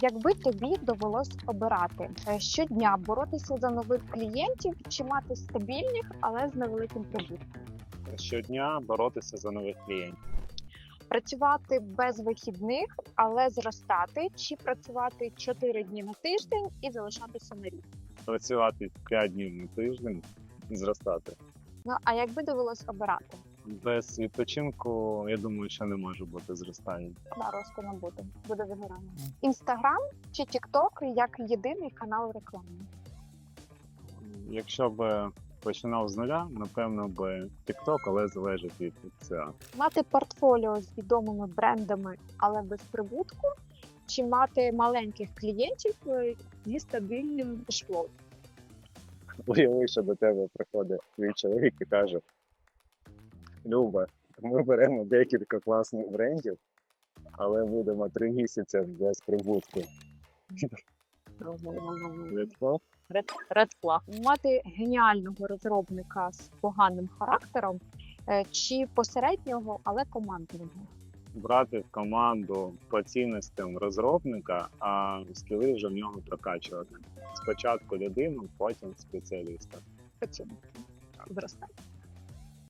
Якби тобі довелось обирати е, щодня боротися за нових клієнтів чи мати стабільних, але з невеликим прибутком, Щодня боротися за нових клієнтів. працювати без вихідних, але зростати, чи працювати 4 дні на тиждень і залишатися на рік. Працювати 5 днів на тиждень і зростати. Ну а якби довелось обирати, Без відпочинку, я думаю, що не може бути зростання. да, росту не буде, буде вигорання. Інстаграм чи Тікток як єдиний канал реклами. Якщо б починав з нуля, напевно би TikTok, але залежить від ЦА. Мати портфоліо з відомими брендами, але без прибутку, чи мати маленьких клієнтів е, зі стабільним кешфлоу. Уяви, що до тебе приходить твій чоловік і каже: Люба, ми беремо декілька класних брендів, але будемо три місяці без прибутку. Red flag. Мати геніального розробника з поганим характером, е, чи посереднього, але командного. Брати в команду по цінностям розробника, а скіли вже в нього прокачувати. Спочатку людину, потім спеціаліста. Працюємо. Зростає.